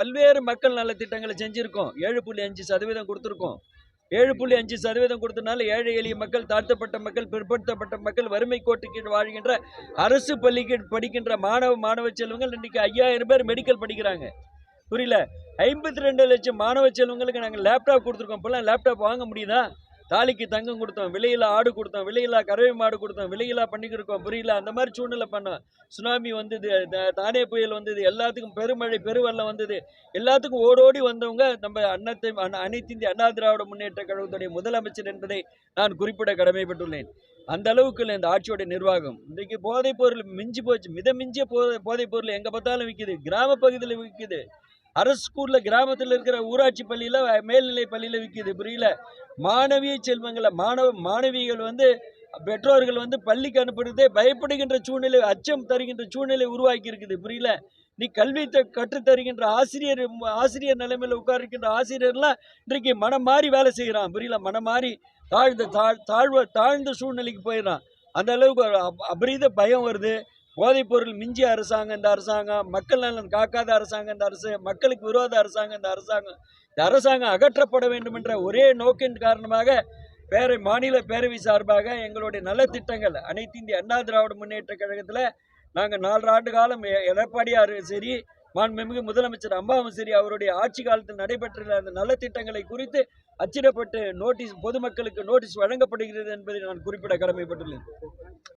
பல்வேறு மக்கள் நலத்திட்டங்களை செஞ்சுருக்கோம். ஏழு புள்ளி அஞ்சு சதவீதம் கொடுத்துருக்கோம். ஏழு புள்ளி அஞ்சு சதவீதம் கொடுத்தனால ஏழை எளிய மக்கள் தாழ்த்தப்பட்ட மக்கள் பிற்படுத்தப்பட்ட மக்கள் வறுமை கோட்டு கீழ் வாழ்கின்ற அரசு பள்ளிக்கு படிக்கின்ற மாணவ மாணவ செல்வங்கள் இன்றைக்கி ஐயாயிரம் பேர் மெடிக்கல் படிக்கிறாங்க. புரியல? ஐம்பத்தி ரெண்டு லட்சம் மாணவ செல்வங்களுக்கு நாங்கள் லேப்டாப் கொடுத்துருக்கோம். இப்போல்லாம் லேப்டாப் வாங்க முடியுதா? தாலிக்கு தங்கம் கொடுத்தோம் விலையில்லா ஆடு கொடுத்தோம் விலையில்லா கறவை மாடு கொடுத்தோம் விலையில்லா பண்ணிக்கிருக்கோம் புரியல? அந்த மாதிரி சூழ்நிலை பண்ணோம் சுனாமி வந்தது த- தானே புயல் வந்தது எல்லாத்துக்கும் பெருமழை பெருவெள்ளம் வந்தது. எல்லாத்துக்கும் ஓடோடி வந்தவங்க நம்ம அன்னத்தை அனைத்து இந்திய அண்ணா திராவிட முன்னேற்ற கழகத்துடைய முதலமைச்சர் என்பதை நான் குறிப்பிட கடமைப்பட்டுள்ளேன். அந்த அளவுக்கு இல்லை இந்த ஆட்சியோட நிர்வாகம். இன்றைக்கு போதைப் பொருள் மிஞ்சி போச்சு. மித மிஞ்சிய போ போதைப் பொருள் எங்கே பார்த்தாலும் விற்கிது கிராம பகுதியில் விற்கிது அரசு ஸ்கூலில் கிராமத்தில் இருக்கிற ஊராட்சி பள்ளியில் மேல்நிலை பள்ளியில் விற்கிது புரியல? மாணவிய செல்வங்களை மாணவ மாணவிகள் வந்து பெற்றோர்கள் வந்து பள்ளிக்கு அனுப்புறதே பயப்படுகின்ற சூழ்நிலை அச்சம் தருகின்ற சூழ்நிலை உருவாக்கி இருக்குது புரியல? நீ கல்வி த- தருகின்ற ஆசிரியர் ஆசிரியர் நிலைமையில் உட்காருக்கின்ற ஆசிரியர்லாம் இன்றைக்கு மனம் மாறி வேலை செய்கிறான் புரியல? மனம் மாறி தாழ்ந்த தாழ் தாழ்வ தாழ்ந்த சூழ்நிலைக்கு போயிடுறான் அந்த அளவுக்கு அபரீத பயம் வருது. போதைப் பொருள் மிஞ்சிய அரசாங்கம் இந்த அரசாங்கம் மக்கள் நலன் காக்காத அரசாங்கம் இந்த அரசு மக்களுக்கு விரோத அரசாங்கம் இந்த அரசாங்கம். இந்த அரசாங்கம் அகற்றப்பட வேண்டும் என்ற ஒரே நோக்கின் காரணமாக பேர மாநில பேரவை சார்பாக எங்களுடைய நலத்திட்டங்கள் அனைத்து இந்திய அண்ணா திராவிட முன்னேற்ற கழகத்தில் நாங்கள் நாலரை ஆண்டு காலம் எ- எடப்பாடியார் சரி மாண்புமிகு முதலமைச்சர் அம்மாவும் சரி அவருடைய ஆட்சி காலத்தில் நடைபெற்ற அந்த நலத்திட்டங்களை குறித்து அச்சிடப்பட்டு நோட்டீஸ் பொதுமக்களுக்கு நோட்டீஸ் வழங்கப்படுகிறது என்பதை நான் குறிப்பிட கடமைப்பட்டுள்ளேன்.